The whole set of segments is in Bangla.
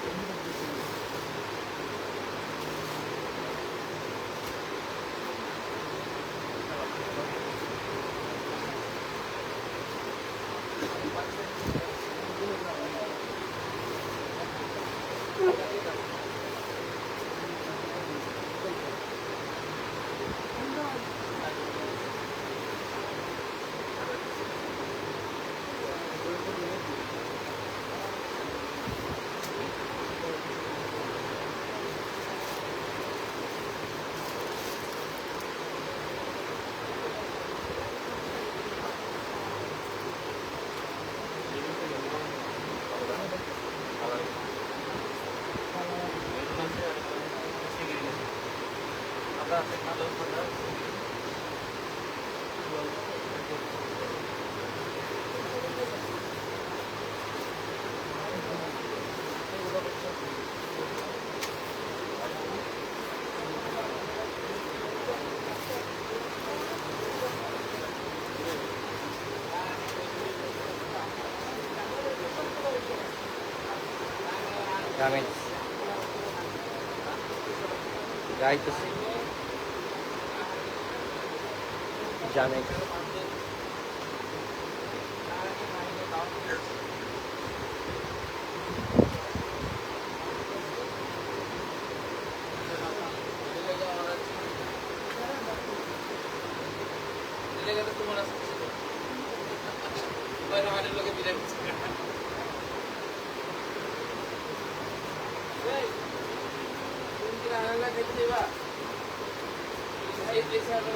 Garments gaitas, assim. janelas.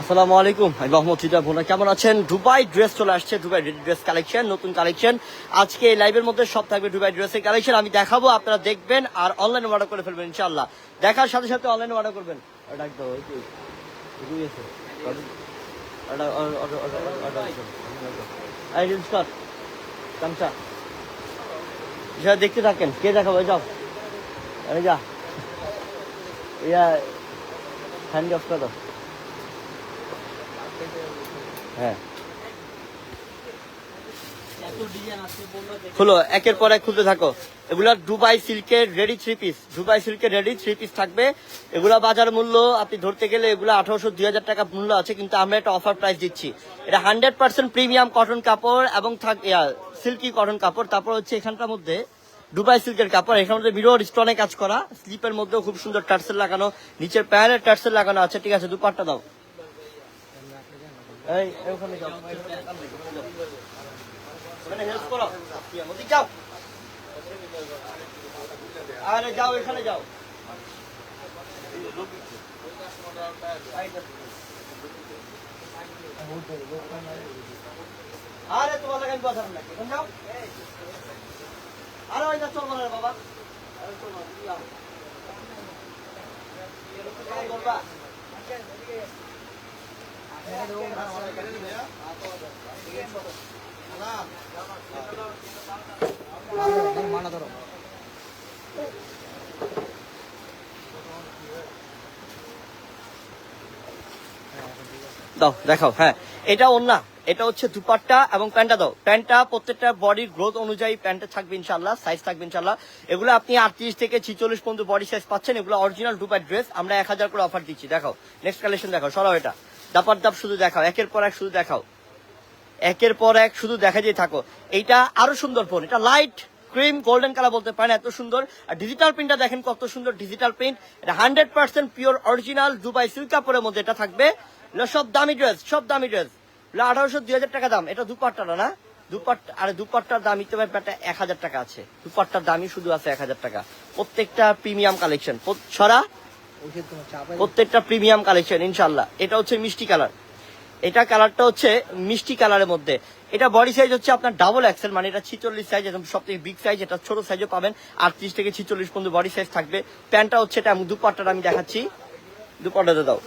আসসালামু আলাইকুম, আমি মোহাম্মদ সিদ্দার ভোনা কেমন আছেন? দুবাই ড্রেস চলে আসছে, দুবাই ড্রেস কালেকশন, নতুন কালেকশন। আজকে এই লাইভের মধ্যে সব থাকবে দুবাই ড্রেসের কালেকশন, আমি দেখাবো, আপনারা দেখবেন আর অনলাইনে অর্ডার করে ফেলবেন ইনশাল্লাহ দেখার সাথে সাথে অনলাইনে অর্ডার করবেন। ডাক দাও দেখতে থাকেন, কে দেখাবো? যাও। যা। ইয়া হ্যান্ড অফ করে হ্যাঁ। খুলো একের পর এক খুলতে থাকো। এগুলা দুবাই সিল্কের রেডি থ্রি পিস দুবাই সিল্কের রেডি থ্রি পিস থাকবে। এগুলা বাজার মূল্য আপনি ধরতে গেলে এগুলো আঠারোশো দুই হাজার টাকা মূল্য আছে কিন্তু আমরা একটা অফার প্রাইস দিচ্ছি। এটা হান্ড্রেড পার্সেন্ট প্রিমিয়াম কটন কাপড় এবং থাক সিল্কি কটন কাপড়। তারপর হচ্ছে এখানটার মধ্যে দুবাই সিল্কের কাপড়। এখানের মধ্যে মিরর স্টোনে কাজ করা। স্লিপের মধ্যেও খুব সুন্দর টার্সেল লাগানো। নিচের প্যানের টার্সেল লাগানো আছে। ঠিক আছে দুপাট্টা দাও। এই ওখানে যাও। হেল্প করো। যাও। আরে যাও, এখানে যাও। আরে, তোমার লাগে আমি নাকি এখন যাও। আরে, ওই বাবা। দাও, দেখাও হ্যাঁ। এটা ওন্না এটা হচ্ছে দুপাট্টা এবং প্যান্টটা দাও। প্যান্টটা প্রত্যেকটা বডির গ্রোথ অনুযায়ী প্যান্টটা থাকবে ইনশাল্লাহ সাইজ থাকবে ইনশাল্লাহ এগুলো আপনি আটত্রিশ থেকে ছিচল্লিশ পর্যন্ত বডি সাইজ পাচ্ছেন, এগুলো অরিজিনাল দুপাট ড্রেস আমরা এক হাজার করে অফার দিচ্ছি। দেখাও নেক্সট কালেকশন দেখাও, সরাও এটা। দাপার দাপ শুধু দেখাও, একের পর এক শুধু দেখাও। একের পর এক শুধু দেখা দিয়ে থাকো। এইটা আরও সুন্দর ফোন এটা লাইট ক্রিম গোল্ডেন কালার বলতে পারেন, এত সুন্দর। আর ডিজিটাল প্রিন্টটা দেখেন কত সুন্দর ডিজিটাল প্রিন্ট এটা hundred percent pure original Dubai silk কাপড়ের মধ্যে এটা থাকবে। সব দামি ড্রেস সব দামি ড্রেস আঠারোশো দুই হাজার টাকা দাম। এটা দুপাট্টাটা না? দুপাট্টা, আরে দুপাট্টার দাম ইতে ব্যাপারটা এক হাজার টাকা আছে। দুপাট্টার দামই শুধু আছে এক হাজার টাকা। প্রত্যেকটা প্রিমিয়াম কালেকশন ছড়া প্রত্যেকটা প্রিমিয়াম কালেকশন ইনশাল্লাহ এটা হচ্ছে মিষ্টি কালার। এটা কালারটা হচ্ছে মিষ্টি কালারের মধ্যে। এটা বডি সাইজ হচ্ছে আপনার ডাবল এক্সেল মানে এটা ছিচল্লিশ সাইজ একদম সব থেকে বিগ সাইজ এটা ছোট সাইজও পাবেন। আটত্রিশ থেকে ছিচল্লিশ পর্যন্ত বডি সাইজ থাকবে। প্যান্টটা হচ্ছে এটা আমি দুপাট্টাটা আমি দেখাচ্ছি। দুপাট্টাতে দাও।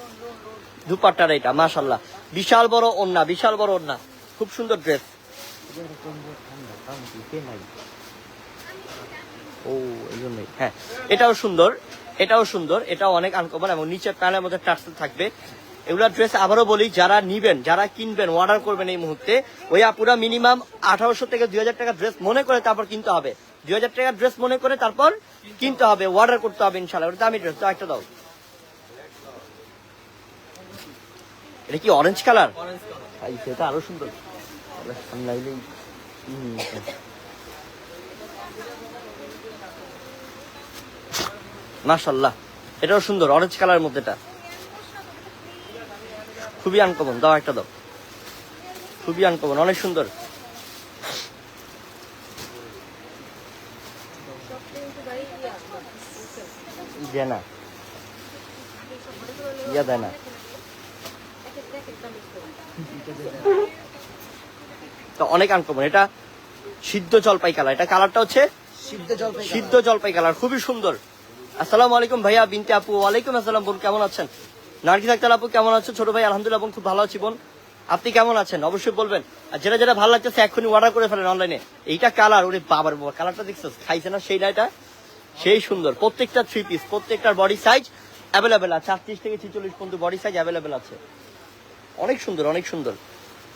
দুপাট্টাটা এটা মাশাল্লাহ বিশাল বড় ওন্না বিশাল বড় ওন্না খুব সুন্দর ড্রেস ও, এই জন্যই। হ্যাঁ এটাও সুন্দর। এটাও সুন্দর এটাও অনেক আনকমন এবং নিচের প্যানের মধ্যে টার্সেল থাকবে। এগুলা ড্রেস আবারও বলি যারা নিবেন যারা কিনবেন অর্ডার করবেন এই মুহূর্তে ওই আপুরা মিনিমাম আঠারোশো থেকে দুই হাজার টাকা ড্রেস মনে করে তারপর কিনতে হবে। দুই হাজার টাকা ড্রেস মনে করে তারপর কিনতে হবে অর্ডার করতে হবে ইনশাল্লাহ ওটা দামি ড্রেস তো একটা দাও। এটা কি অরেঞ্জ কালার সেটা আরও সুন্দর। সামলাইলেই মাশাল্লাহ এটাও সুন্দর অরেঞ্জ কালারের মধ্যেটা। খুবই আনকমন দাও একটা দাও। খুবই আনকমন অনেক সুন্দর। দেয় না। ইয়া দেয় না। তো অনেক আনকমন এটা সিদ্ধ জলপাই কালার এটা কালারটা হচ্ছে সিদ্ধ জলপাই কালার খুবই সুন্দর। আসসালামু আলাইকুম ভাইয়া, বিনতে আপু। ওয়ালাইকুম আসসালাম বোন, কেমন আছেন? নার্গিস আক্তার আপু, কেমন আছো ছোট ভাই, আলহামদুলিল্লাহ বোন, খুব ভালো আছি বোন। আপনি কেমন আছেন? অবশ্যই বলবেন। আর যেটা যেটা ভালো লাগতেছে, এক্ষুনি অর্ডার করে ফেলেন অনলাইনে এইটা কালার ওরে বাবার বাবা কালারটা দেখছ খাইছে না সেই না সেই সুন্দর, প্রত্যেকটা থ্রি পিস প্রত্যেকটার বডি সাইজ অ্যাভেলেবেল আছে। আটত্রিশ থেকে ছিচল্লিশ পর্যন্ত বডি সাইজ অ্যাভেলেবেল আছে। অনেক সুন্দর অনেক সুন্দর।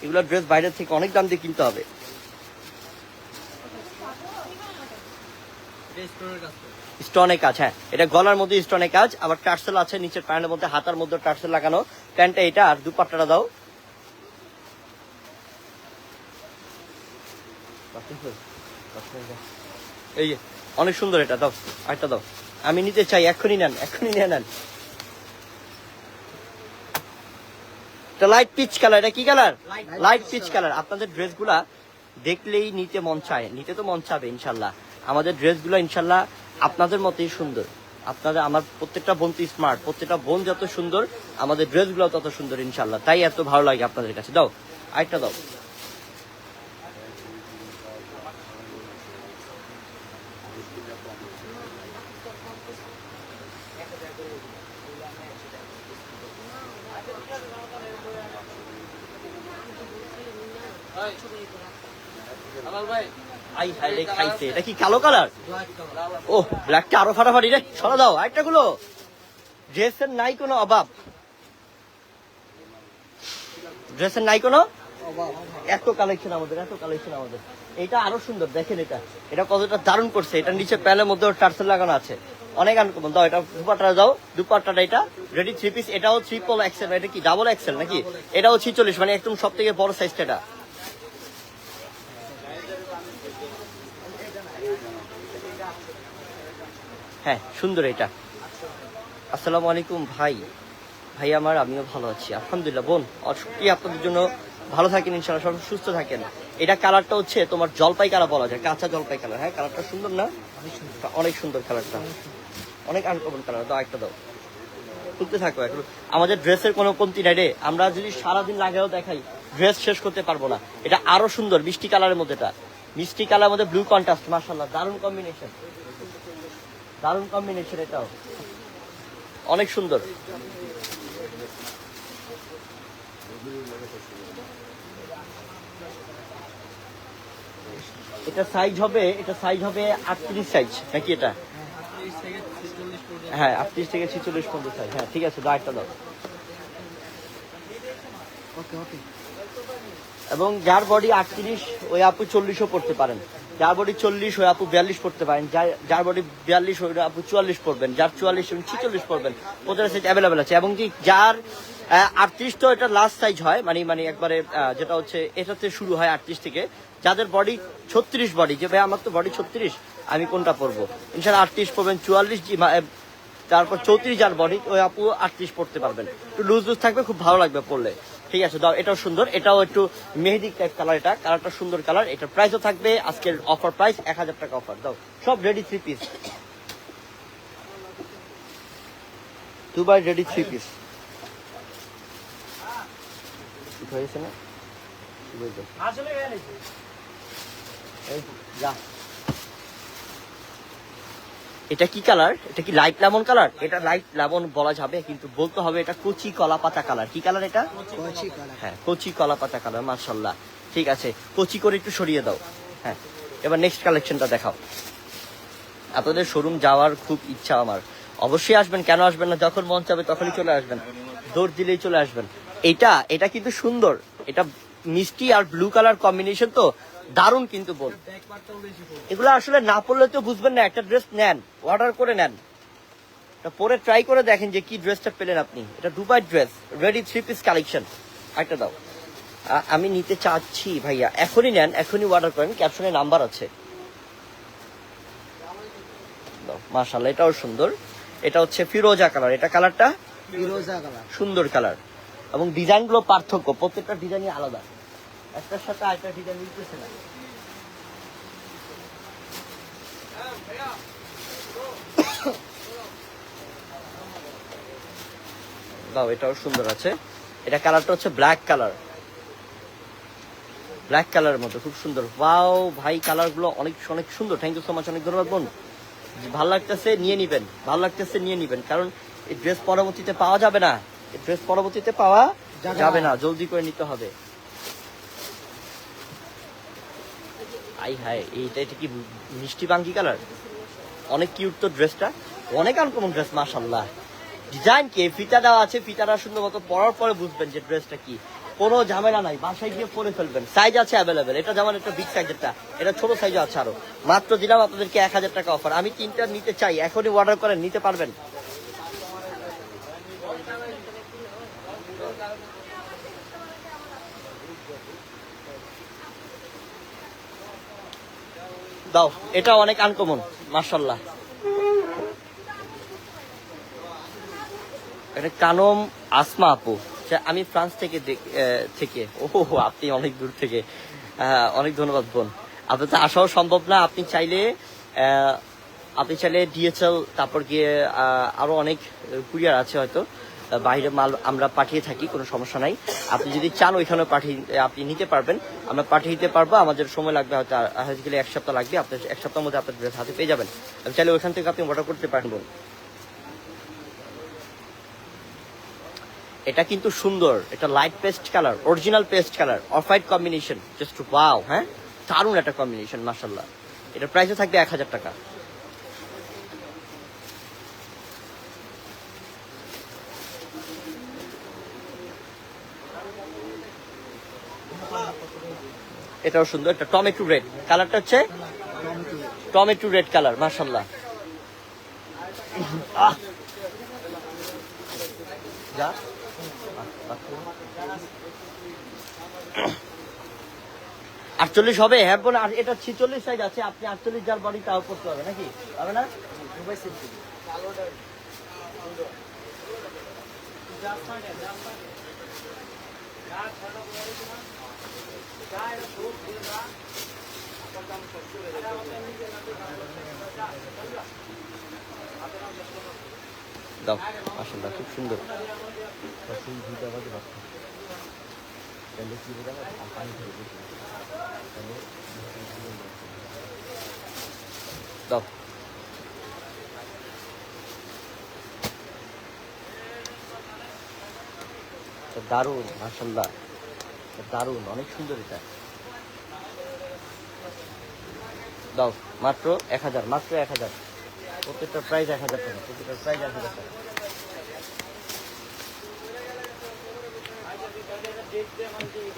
এগুলো ড্রেস বাইরের থেকে অনেক দাম দিয়ে কিনতে হবে। স্টোনে কাজ হ্যাঁ। এটা গলার মধ্যে স্টোনে কাজ আবার টার্সেল আছে নিচের প্যান্টের মধ্যে হাতার মধ্যে টার্সেল লাগানো। প্যান্টটা এটা আর দুপাট্টাটা দাও। এই যে অনেক সুন্দর এটা দাও আরেকটা দাও। আমি নিতে চাই এক্ষুনি নেন এক্ষুনি নিয়ে নেন। এটা লাইট পিচ কালার এটা কি কালার লাইট পিচ কালার আপনাদের ড্রেসগুলা দেখলেই নিতে মন চায় নিতে তো মন চাবে ইনশাল্লাহ। আমাদের ড্রেস ড্রেসগুলো ইনশাল্লাহ আপনাদের মতোই সুন্দর। আপনাদের আমার প্রত্যেকটা বোন তো স্মার্ট প্রত্যেকটা বোন যত সুন্দর, আমাদের ড্রেসগুলো তত সুন্দর ইনশাল্লাহ তাই এত ভালো লাগে আপনাদের কাছে। দাও, আরেকটা দাও আই এটা কি কালো কালার? ও ব্ল্যাকটা আরও ফাটাফাটি রে। সরা দাও, আরেকটা গুলো ড্রেসের নাই কোনো অভাব। ড্রেসের নাই কোনো এত কালেকশন আমাদের, এত কালেকশন আমাদের। এটা আরও সুন্দর, দেখেন এটা। এটা কতটা দারুণ করছে। এটা নিচে প্যানের মধ্যে টার্সেল লাগানো আছে। অনেক আনকমন দাও, এটা দুপাট্টা দাও। দুপাট্টাটা এটা। রেডি থ্রি পিস এটাও ট্রিপল এক্সেল এটা কি ডাবল এক্সেল নাকি? এটাও ছিচল্লিশ মানে একদম সব থেকে বড় সাইজটা এটা। হ্যাঁ সুন্দর এটা। আসসালামু আলাইকুম ভাই। ভাই আমার, আমিও ভালো আছি। আলহামদুলিল্লাহ, বোন, অসুখী আপনাদের জন্য ভালো থাকেন ইনশাল্লাহ সব সুস্থ থাকেন? এটা কালারটা হচ্ছে তোমার জলপাই কালার বলা যায়, কাঁচা জলপাই কালার হ্যাঁ কালারটা সুন্দর না? অনেক সুন্দর কালারটা অনেক আনকমন কালার দাও একটা দাও। খুলতে থাকো এখন। আমাদের ড্রেসের কোনো কমতি নাই রে। আমরা যদি সারাদিন লাগেও দেখাই, ড্রেস শেষ করতে পারব না। এটা আরও সুন্দর, মিষ্টি কালারের মধ্যে এটা। মিষ্টি কালার মধ্যে ব্লু কন্ট্রাস্ট মার্শাল্লাহ দারুণ কম্বিনেশন দারুণ কম্বিনেশন এটাও। অনেক সুন্দর। এটা সাইজ হবে, এটা সাইজ হবে আটত্রিশ সাইজ নাকি এটা? হ্যাঁ আটত্রিশ থেকে ছিচল্লিশ পর্যন্ত সাইজ হ্যাঁ ঠিক আছে, দাও একটা দাও। ওকে ওকে এবং যার বডি আটত্রিশ, ওই আপু চল্লিশও পড়তে পারেন। যার বডি চল্লিশ, ওই আপু বিয়াল্লিশ পড়তে পারেন। যার- যার বডি বিয়াল্লিশ, ওই আপু চুয়াল্লিশ পড়বেন। যার চুয়াল্লিশ এবং ছিচল্লিশ পড়বেন ওদের সাইজ অ্যাভেলেবেল আছে। এবং কি যার আটত্রিশ তো এটা লাস্ট সাইজ হয় মানে মানে একবারে যেটা হচ্ছে, এটাতে শুরু হয় আটত্রিশ থেকে। যাদের বডি ছত্রিশ বডি যে ভাই আমার তো বডি ছত্রিশ, আমি কোনটা পরবো? ইনশাল্লাহ আটত্রিশ পড়বেন, চুয়াল্লিশ তারপর চৌত্রিশ যার বডি ওই আপু আটত্রিশ পড়তে পারবেন। একটু লুজ লুজ থাকবে, খুব ভালো লাগবে পড়লে ঠিক আছে দাও এটাও সুন্দর এটাও একটু মেহেদি টাইপ কালার এটা কালারটা সুন্দর কালার এটার প্রাইসও থাকবে আজকের অফার প্রাইস এক হাজার টাকা অফার দাও সব ready three piece Dubai ready three piece হয়েছে না? যা। এটা কি কালার? এটা কি লাইট লেমন কালার? এটা লাইট লেমন বলা যাবে কিন্তু বলতে হবে এটা কচি কলা পাতা কালার। কি কালার এটা? হ্যাঁ কচি কলা পাতা কালার মার্শাল্লাহ ঠিক আছে কচি করে একটু সরিয়ে দাও। হ্যাঁ এবার নেক্সট কালেকশনটা দেখাও। আপনাদের শোরুম যাওয়ার খুব ইচ্ছা আমার। অবশ্যই আসবেন কেন আসবেন না? যখন মন চাবে তখনই চলে আসবেন। দৌড় দিলেই চলে আসবেন। এটা এটা কিন্তু সুন্দর। এটা মিষ্টি আর ব্লু কালার কম্বিনেশন তো। দারুণ কিন্তু বল। এগুলো আসলে না পড়লে তো বুঝবেন না একটা ড্রেস নেন অর্ডার করে নেন। পরে ট্রাই করে দেখেন যে কি ড্রেসটা পেলেন আপনি। এটা Dubai dress ready three piece collection একটা দাও। আমি নিতে চাচ্ছি ভাইয়া এখনই নেন এখনই অর্ডার করেন ক্যাপশনে নাম্বার আছে। মাশাল্লাহ এটাও সুন্দর। এটা হচ্ছে ফিরোজা কালার এটা কালারটা ফিরোজা কালার সুন্দর কালার এবং ডিজাইনগুলো পার্থক্য প্রত্যেকটা ডিজাইনই আলাদা। একটার সাথে আরেকটা ডিজাইন মিলতেছে না। দাও এটাও সুন্দর আছে। এটা কালারটা হচ্ছে ব্ল্যাক কালার ব্ল্যাক কালারের মধ্যে খুব সুন্দর। ওয়াও ভাই কালারগুলো অনেক অনেক সুন্দর। থ্যাংক ইউ সো মাচ অনেক ধন্যবাদ বোন। ভালো লাগতেছে নিয়ে নিবেন। ভালো লাগতেছে নিয়ে নিবেন। কারণ এই ড্রেস পরবর্তীতে পাওয়া যাবে না। এই ড্রেস পরবর্তীতে পাওয়া যাবে। না। জলদি করে নিতে হবে। আই হায়, এইটা এটা কি মিষ্টি বাঙ্গি কালার অনেক কিউট তো ড্রেসটা অনেক আনকমন ড্রেস মাশাল্লাহ ডিজাইন কি? ফিতা দেওয়া আছে, ফিতাটা সুন্দর মতো পরার পরে বুঝবেন যে ড্রেসটা কি। কোনো ঝামেলা নাই, বাসায় গিয়ে পরে ফেলবেন। সাইজ আছে অ্যাভেলেবেল এটা যেমন একটা বিগ সাইজেরটা এটা ছোট সাইজও আছে আরও। মাত্র দিলাম আপনাদেরকে এক হাজার টাকা অফার আমি তিনটা নিতে চাই, এখনই অর্ডার করেন, নিতে পারবেন। দাও, এটা অনেক আনকমন মার্শাল্লাহ এটা কানম আসমা আপু আমি ফ্রান্স থেকে থেকে। ও আপনি অনেক দূর থেকে। অনেক ধন্যবাদ বোন। আপনার তো আসাও সম্ভব না, আপনি চাইলে আপনি চাইলে ডিএচএল তারপর গিয়ে আরও অনেক কুরিয়ার আছে হয়তো। বাইরে মাল আমরা পাঠিয়ে থাকি, কোনো সমস্যা নাই। আপনি যদি চান ওইখানে পাঠিয়ে, আপনি নিতে পারবেন। আমরা পাঠিয়ে দিতে পারব, আমাদের সময় লাগবে হয়তো গেলে এক সপ্তাহ লাগবে, আপনি এক সপ্তাহের মধ্যে আপনার হাতে পেয়ে যাবেন। চাইলে ওইখান থেকে আপনি অর্ডার করতে পারেন। বোন এটা কিন্তু সুন্দর, এটা light paste colour original paste colour off white combination just wow হ্যাঁ? দারুণ একটা কম্বিনেশন মাসাল্লাহ এটা প্রাইসে থাকবে এক হাজার টাকা। এটাও সুন্দর, একটা টমেটো রেড কালারটা হচ্ছে টমেটো রেড কালার মাসাল্লাহ যা। আটচল্লিশ হবে হ্যাঁ বোন, আর এটা ছিচল্লিশ সাইজ আছে, আপনি আটচল্লিশ যার বডি তাও করতে হবে, নাকি? হবে না? দাও মাসাল্লাহ খুব সুন্দর। দাও। দারুণ মাসাল্লাহ দারুণ, অনেক সুন্দর এটা। দাও, মাত্র এক হাজার, মাত্র এক হাজার। প্রত্যেকটা প্রাইস এক হাজার টাকা, প্রত্যেকটা প্রাইস এক হাজার টাকা।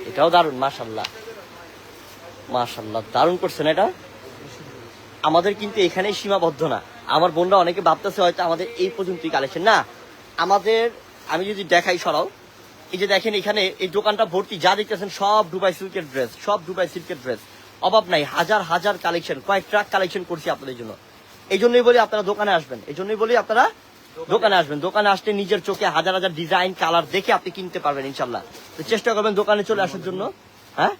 এটাও দারুণ মাশাল্লাহ মাশাল্লাহ দারুণ করছেন এটা। আমাদের কিন্তু এখানেই সীমাবদ্ধ না। আমার বোনরা অনেকে ভাবতেছে হয়তো আমাদের এই পর্যন্তই কালেকশন না, আমাদের, আমি যদি দেখাই সরাও। এই যে দেখেন এখানে এই দোকানটা ভর্তি, যা দেখতেছেন সব ডুবাই সিল্কের ড্রেস সব ডুবাই সিল্কের ড্রেস অভাব নাই, হাজার হাজার কালেকশন কয়েক ট্রাক কালেকশন করছি আপনাদের জন্য। এই জন্যই বলি আপনারা দোকানে আসবেন, এই জন্যই বলি আপনারা দোকানে আসবেন। দোকানে আসলে নিজের চোখে হাজার হাজার ডিজাইন কালার দেখে আপনি কিনতে পারবেন ইনশাল্লাহ চেষ্টা করবেন দোকানে চলে আসার জন্য হ্যাঁ?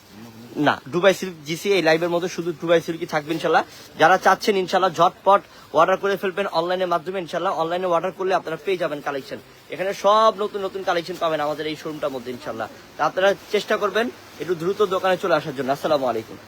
না ডুবাই সিল্ক জিসি এই লাইভের মধ্যে শুধু ডুবাই সিল্কই থাকবে ইনশাল্লাহ যারা চাচ্ছেন ইনশাল্লাহ ঝটপট অর্ডার করে ফেলবেন অনলাইনের মাধ্যমে ইনশাল্লাহ অনলাইনে অর্ডার করলে আপনারা পেয়ে যাবেন কালেকশন এখানে সব নতুন নতুন কালেকশন পাবেন আমাদের এই শোরুমটার মধ্যে ইনশাল্লাহ তা আপনারা চেষ্টা করবেন একটু দ্রুত দোকানে চলে আসার জন্য। আসসালামু আলাইকুম।